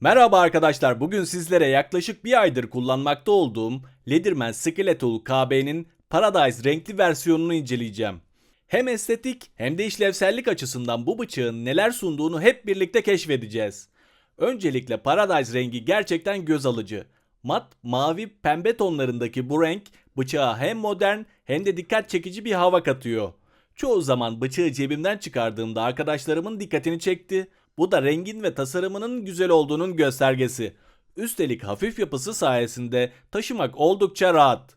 Merhaba arkadaşlar. Bugün sizlere yaklaşık bir aydır kullanmakta olduğum Leatherman Skeletal KB'nin Paradise renkli versiyonunu inceleyeceğim. Hem estetik hem de işlevsellik açısından bu bıçağın neler sunduğunu hep birlikte keşfedeceğiz. Öncelikle Paradise rengi gerçekten göz alıcı. Mat, mavi, pembe tonlarındaki bu renk bıçağa hem modern hem de dikkat çekici bir hava katıyor. Çoğu zaman bıçağı cebimden çıkardığımda arkadaşlarımın dikkatini çekti. Bu da rengin ve tasarımının güzel olduğunun göstergesi. Üstelik hafif yapısı sayesinde taşımak oldukça rahat.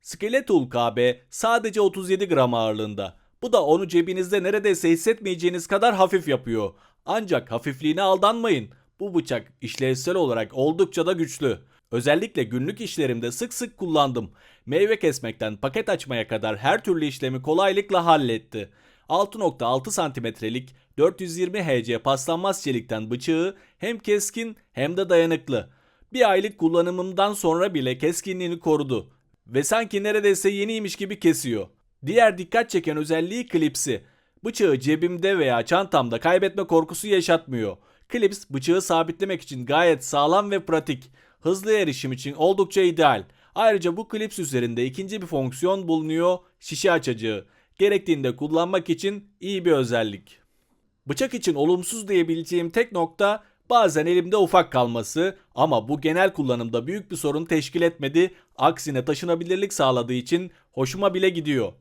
Skeletal KB sadece 37 gram ağırlığında. Bu da onu cebinizde neredeyse hissetmeyeceğiniz kadar hafif yapıyor. Ancak hafifliğine aldanmayın. Bu bıçak işlevsel olarak oldukça da güçlü. Özellikle günlük işlerimde sık sık kullandım. Meyve kesmekten paket açmaya kadar her türlü işlemi kolaylıkla halletti. 6.6 santimetrelik 420 HC paslanmaz çelikten bıçağı hem keskin hem de dayanıklı. Bir aylık kullanımımdan sonra bile keskinliğini korudu ve sanki neredeyse yeniymiş gibi kesiyor. Diğer dikkat çeken özelliği klipsi. Bıçağı cebimde veya çantamda kaybetme korkusu yaşatmıyor. Klips bıçağı sabitlemek için gayet sağlam ve pratik. Hızlı erişim için oldukça ideal. Ayrıca bu klips üzerinde ikinci bir fonksiyon bulunuyor, şişe açacağı. Gerektiğinde kullanmak için iyi bir özellik. Bıçak için olumsuz diyebileceğim tek nokta bazen elimde ufak kalması ama bu genel kullanımda büyük bir sorun teşkil etmedi. Aksine taşınabilirlik sağladığı için hoşuma bile gidiyor.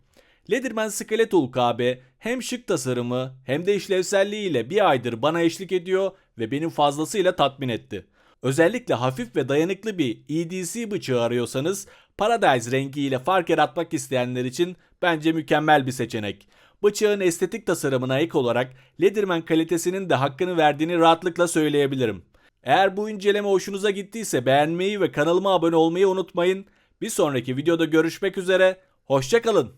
Leatherman Skeletal KB hem şık tasarımı hem de işlevselliğiyle bir aydır bana eşlik ediyor ve beni fazlasıyla tatmin etti. Özellikle hafif ve dayanıklı bir EDC bıçağı arıyorsanız Paradise rengiyle fark yaratmak isteyenler için bence mükemmel bir seçenek. Bıçağın estetik tasarımına ek olarak Leatherman kalitesinin de hakkını verdiğini rahatlıkla söyleyebilirim. Eğer bu inceleme hoşunuza gittiyse beğenmeyi ve kanalıma abone olmayı unutmayın. Bir sonraki videoda görüşmek üzere, hoşçakalın.